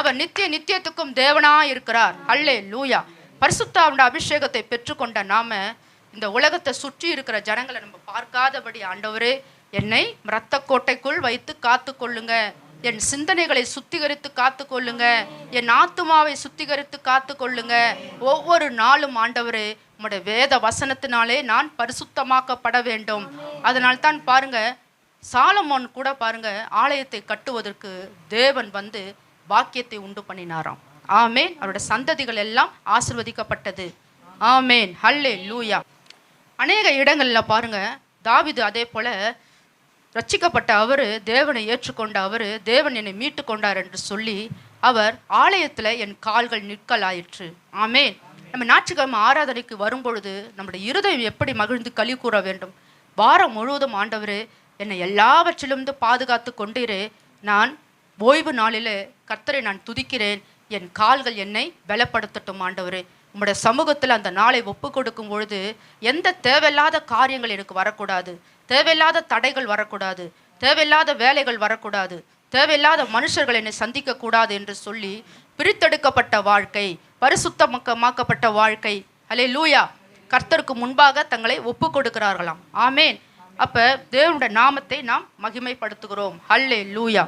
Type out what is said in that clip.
அவர் நித்திய நித்தியத்துக்கும் தேவனா இருக்கிறார் அல்லே லூயா பரிசுத்தாவுடைய அபிஷேகத்தை பெற்றுக்கொண்ட நாம இந்த உலகத்தை சுற்றி இருக்கிற ஜனங்களை நம்ம பார்க்காதபடி ஆண்டவரே என்னை இரத்த கோட்டைக்குள் வைத்து காத்து கொள்ளுங்க. என் சிந்தனைகளை சுத்திகரித்து காத்து கொள்ளுங்க. என் ஆத்துமாவை சுத்திகரித்து காத்து கொள்ளுங்க. ஒவ்வொரு நாளும் ஆண்டவரே உம்முடைய வேத வசனத்தினாலே நான் பரிசுத்தமாக்கப்பட வேண்டும். அதனால் தான் பாருங்க சாலமோன் கூட பாருங்க ஆலயத்தை கட்டுவதற்கு தேவன் வந்து பாக்கியத்தை உண்டு பண்ணினாராம். ஆமேன். அவருடைய சந்ததிகள் எல்லாம் ஆசிர்வதிக்கப்பட்டது. ஆமேன். ஹல்லே லூயா அநேக இடங்களில் பாருங்க தாவிது அதே போல ரட்சிக்கப்பட்ட அவர் தேவனை ஏற்றுக்கொண்ட அவர் தேவன் என்னை மீட்டு கொண்டார் என்று சொல்லி அவர் ஆலயத்தில் என் கால்கள் நிற்கலாயிற்று. ஆமேன். நம்ம ஞாயிற்றுக்கிழமை ஆராதனைக்கு வரும்பொழுது நம்முடைய இருதயம் எப்படி மகிழ்ந்து கழி கூற வேண்டும்? வாரம் முழுவதும் ஆண்டவர் என்னை எல்லாவற்றிலும் பாதுகாத்து கொண்டீரே. நான் ஓய்வு நாளில் கர்த்தரை நான் துதிக்கிறேன். என் கால்கள் என்னை பலப்படுத்தட்டும் ஆண்டவரே. உங்களுடைய சமூகத்தில் அந்த நாளை ஒப்பு கொடுக்கும் பொழுது எந்த தேவையில்லாத காரியங்கள் எனக்கு வரக்கூடாது. தேவையில்லாத தடைகள் வரக்கூடாது. தேவையில்லாத வேலைகள் வரக்கூடாது. தேவையில்லாத மனுஷர்கள் என்னை சந்திக்க கூடாது என்று சொல்லி பிரித்தெடுக்கப்பட்ட வாழ்க்கை பரிசுத்தமாக்கப்பட்ட வாழ்க்கை. அலே லூயா கர்த்தருக்கு முன்பாக தங்களை ஒப்பு கொடுக்கிறார்களாம் ஆமேன் அப்ப தேவனுடைய நாமத்தை நாம் மகிமைப்படுத்துகிறோம். ஹல்லே லூயா